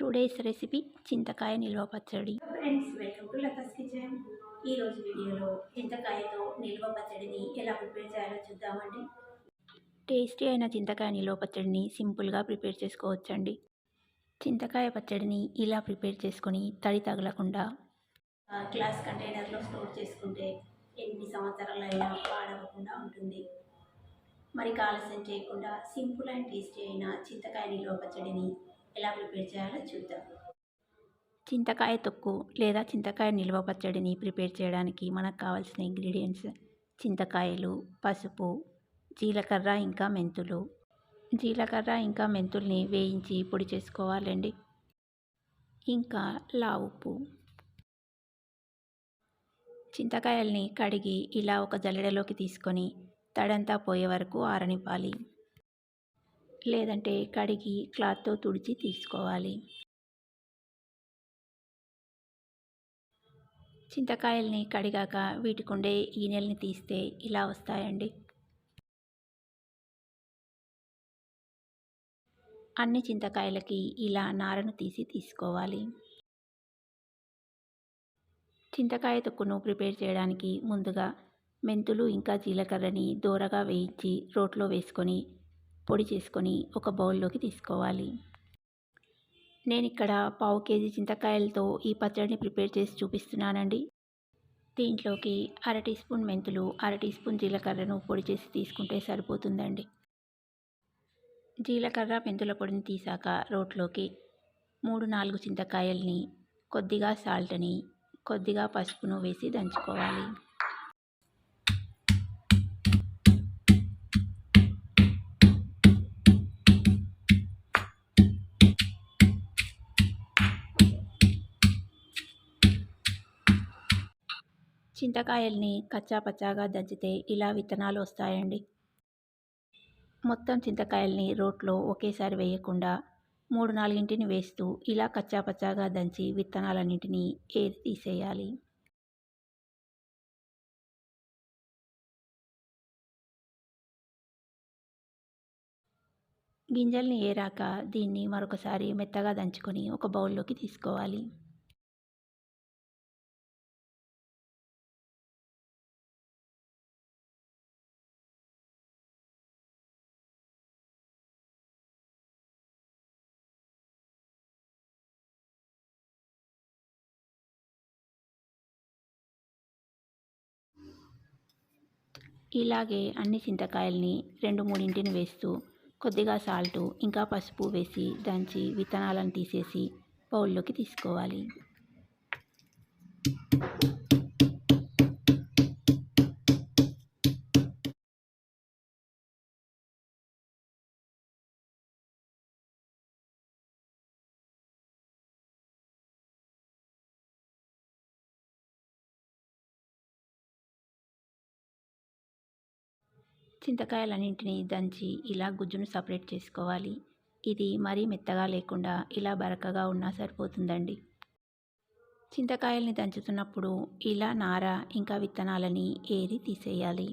Today's recipe చింతకాయ నిల్వ పచ్చడి. Friends welcome to Latha's kitchen ఈరోజు వీడియోలో చింతకాయతో నిల్వ పచ్చడిని ఎలా ప్రిపేర్ చేయాలో చూద్దామండి. టేస్టీ అయిన చింతకాయ నిల్వ పచ్చడిని సింపుల్గా ప్రిపేర్ చేసుకోవచ్చండి. చింతకాయ పచ్చడిని ఇలా ప్రిపేర్ చేసుకొని తడి తగలకుండా గ్లాస్ కంటైనర్లో స్టోర్ చేసుకుంటే ఎన్ని సంవత్సరాలైనా పాడవకుండా ఉంటుంది. మరి ఆలస్యం చేయకుండా సింపుల్ అండ్ టేస్టీ అయిన చింతకాయ నిల్వ పచ్చడిని ఎలా ప్రిపేర్ చేయాలో చూద్దాం. చింతకాయ తొక్కు లేదా చింతకాయ నిల్వ పచ్చడిని ప్రిపేర్ చేయడానికి మనకు కావాల్సిన ఇంగ్రీడియంట్స్ చింతకాయలు పసుపు జీలకర్ర ఇంకా మెంతులు. జీలకర్ర ఇంకా మెంతుల్ని వేయించి పొడి చేసుకోవాలండి. ఇంకా లా ఉప్పు. చింతకాయల్ని కడిగి ఇలా ఒక జల్లెడలోకి తీసుకొని తడంతా పోయే వరకు ఆరనివ్వాలి. లేదంటే కడిగి క్లాత్తో తుడిచి తీసుకోవాలి. చింతకాయల్ని కడిగాక వీటికుండే ఈనెల్ని తీస్తే ఇలా వస్తాయండి. అన్ని చింతకాయలకి ఇలా నారను తీసి తీసుకోవాలి. చింతకాయ తొక్కును ప్రిపేర్ చేయడానికి ముందుగా మెంతులు ఇంకా జీలకర్రని దూరగా వేయించి రోట్లో వేసుకొని పొడి చేసుకొని ఒక బౌల్లోకి తీసుకోవాలి. నేను ఇక్కడ పావు కేజీ చింతకాయలతో ఈ పచ్చడిని ప్రిపేర్ చేసి చూపిస్తున్నానండి. దీంట్లోకి అర టీ స్పూన్ మెంతులు అర టీ స్పూన్ జీలకర్రను పొడి చేసి తీసుకుంటే సరిపోతుందండి. జీలకర్ర మెంతుల పొడిని తీసాక రోట్లోకి మూడు నాలుగు చింతకాయల్ని కొద్దిగా సాల్ట్ని కొద్దిగా పసుపును వేసి దంచుకోవాలి. చింతకాయల్ని కచ్చా పచ్చాగా దంచితే ఇలా విత్తనాలు వస్తాయండి. మొత్తం చింతకాయల్ని రోట్లో ఒకేసారి వేయకుండా మూడు నాలుగింటిని వేస్తూ ఇలా కచ్చా పచ్చాగా దంచి విత్తనాలన్నింటినీ ఏది తీసేయాలి. గింజల్ని ఏరాక దీన్ని మరొకసారి మెత్తగా దంచుకొని ఒక బౌల్లోకి తీసుకోవాలి. ఇలాగే అన్ని చింతకాయల్ని రెండు మూడింటిని వేస్తూ కొద్దిగా సాల్టు ఇంకా పసుపు వేసి దంచి విత్తనాలను తీసేసి బౌల్లోకి తీసుకోవాలి. చింతకాయలన్నింటినీ దంచి ఇలా గుజ్జును సపరేట్ చేసుకోవాలి. ఇది మరీ మెత్తగా లేకుండా ఇలా బరకగా ఉన్నా సరిపోతుందండి. చింతకాయల్ని దంచుతున్నప్పుడు ఇలా నార ఇంకా విత్తనాలని ఏరి తీసేయాలి.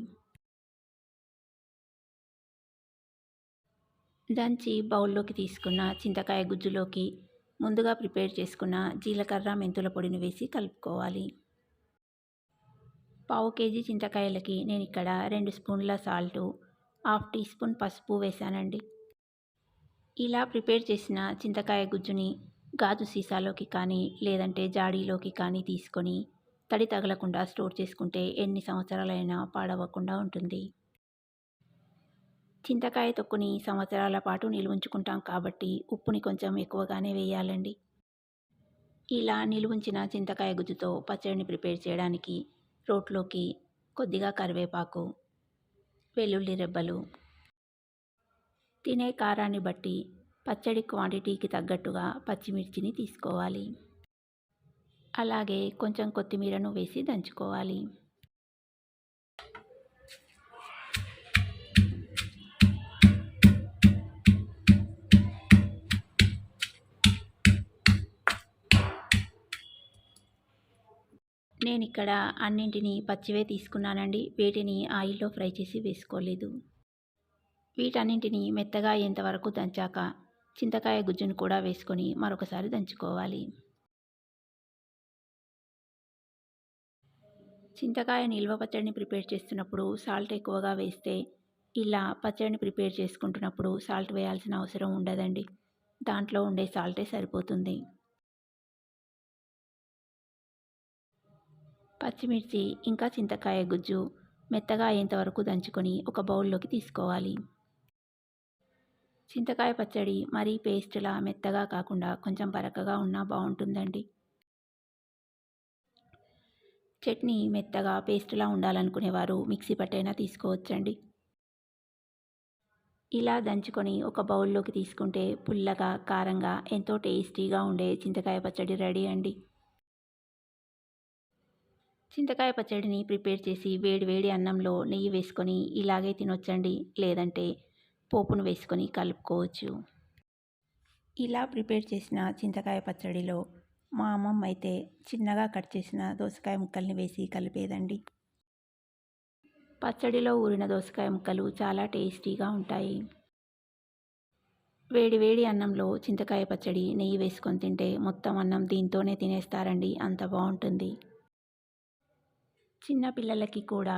దంచి బౌల్లోకి తీసుకున్న చింతకాయ గుజ్జులోకి ముందుగా ప్రిపేర్ చేసుకున్న జీలకర్ర మెంతుల పొడిని వేసి కలుపుకోవాలి. పావు కేజీ చింతకాయలకి నేను ఇక్కడ రెండు స్పూన్ల సాల్టు హాఫ్ టీ స్పూన్ పసుపు వేశానండి. ఇలా ప్రిపేర్ చేసిన చింతకాయ గుజ్జుని గాజు సీసాలోకి కానీ లేదంటే జాడీలోకి కానీ తీసుకొని తడి తగలకుండా స్టోర్ చేసుకుంటే ఎన్ని సంవత్సరాలైనా పాడవకుండా ఉంటుంది. చింతకాయ తొక్కుని సంవత్సరాల పాటు నిలువుంచుకుంటాం కాబట్టి ఉప్పుని కొంచెం ఎక్కువగానే వేయాలండి. ఇలా నిలువుంచిన చింతకాయ గుజ్జుతో పచ్చడిని ప్రిపేర్ చేయడానికి రోట్లోకి కొద్దిగా కరివేపాకు వెల్లుల్లి రెబ్బలు. తినే కారాన్ని బట్టి పచ్చడి క్వాంటిటీకి తగ్గట్టుగా పచ్చిమిర్చిని తీసుకోవాలి. అలాగే కొంచెం కొత్తిమీరను వేసి దంచుకోవాలి. నేను ఇక్కడ అన్నింటినీ పచ్చివే తీసుకున్నానండి. వీటిని ఆయిల్లో ఫ్రై చేసి వేసుకోలేదు. వీటన్నింటినీ మెత్తగా అయ్యేంతవరకు దంచాక చింతకాయ గుజ్జును కూడా వేసుకొని మరొకసారి దంచుకోవాలి. చింతకాయ నిల్వ పచ్చడిని ప్రిపేర్ చేస్తున్నప్పుడు సాల్ట్ ఎక్కువగా వేస్తే ఇలా పచ్చడిని ప్రిపేర్ చేసుకుంటున్నప్పుడు సాల్ట్ వేయాల్సిన అవసరం ఉండదండి. దాంట్లో ఉండే సాల్టే సరిపోతుంది. పచ్చిమిర్చి ఇంకా చింతకాయ గుజ్జు మెత్తగా అయ్యేంతవరకు దంచుకొని ఒక బౌల్లోకి తీసుకోవాలి. చింతకాయ పచ్చడి మరీ పేస్ట్లా మెత్తగా కాకుండా కొంచెం బరకగా ఉన్నా బాగుంటుందండి. చట్నీ మెత్తగా పేస్ట్లా ఉండాలనుకునేవారు మిక్సీ పట్టైనా తీసుకోవచ్చండి. ఇలా దంచుకొని ఒక బౌల్లోకి తీసుకుంటే పుల్లగా కారంగా ఎంతో టేస్టీగా ఉండే చింతకాయ పచ్చడి రెడీ అండి. చింతకాయ పచ్చడిని ప్రిపేర్ చేసి వేడి వేడి అన్నంలో నెయ్యి వేసుకొని ఇలాగే తినొచ్చండి. లేదంటే పోపును వేసుకొని కలుపుకోవచ్చు. ఇలా ప్రిపేర్ చేసిన చింతకాయ పచ్చడిలో మా అమ్మమ్మ అయితే చిన్నగా కట్ చేసిన దోసకాయ ముక్కల్ని వేసి కలిపేదండి. పచ్చడిలో ఊరిన దోసకాయ ముక్కలు చాలా టేస్టీగా ఉంటాయి. వేడి వేడి అన్నంలో చింతకాయ పచ్చడి నెయ్యి వేసుకొని తింటే మొత్తం అన్నం దీంతోనే తినేస్తారండి. అంత బాగుంటుంది. చిన్న పిల్లలకి కూడా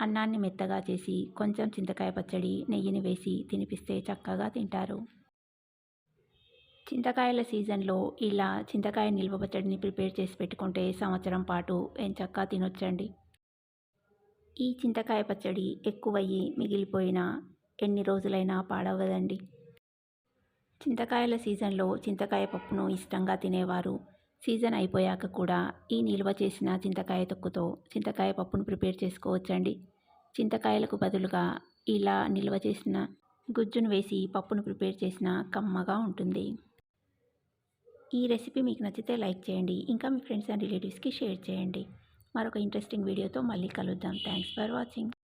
అన్నాన్ని మెత్తగా చేసి కొంచెం చింతకాయ పచ్చడి నెయ్యిని వేసి తినిపిస్తే చక్కగా తింటారు. చింతకాయల సీజన్లో ఇలా చింతకాయ నిల్వ పచ్చడిని ప్రిపేర్ చేసి పెట్టుకుంటే సంవత్సరం పాటు ఎంచక్కా తినొచ్చండి. ఈ చింతకాయ పచ్చడి ఎక్కువయ్యి మిగిలిపోయినా ఎన్ని రోజులైనా పాడవదండి. చింతకాయల సీజన్లో చింతకాయ పప్పును ఇష్టంగా తినేవారు సీజన్ అయిపోయాక కూడా ఈ నిల్వ చేసిన చింతకాయ తొక్కుతో చింతకాయ పప్పును ప్రిపేర్ చేసుకోవచ్చండి. చింతకాయలకు బదులుగా ఇలా నిల్వ చేసిన గుజ్జును వేసి పప్పును ప్రిపేర్ చేసిన కమ్మగా ఉంటుంది. ఈ రెసిపీ మీకు నచ్చితే లైక్ చేయండి ఇంకా మీ ఫ్రెండ్స్ అండ్ రిలేటివ్స్కి షేర్ చేయండి. మరొక ఇంట్రెస్టింగ్ వీడియోతో మళ్ళీ కలుద్దాం. Thanks for watching.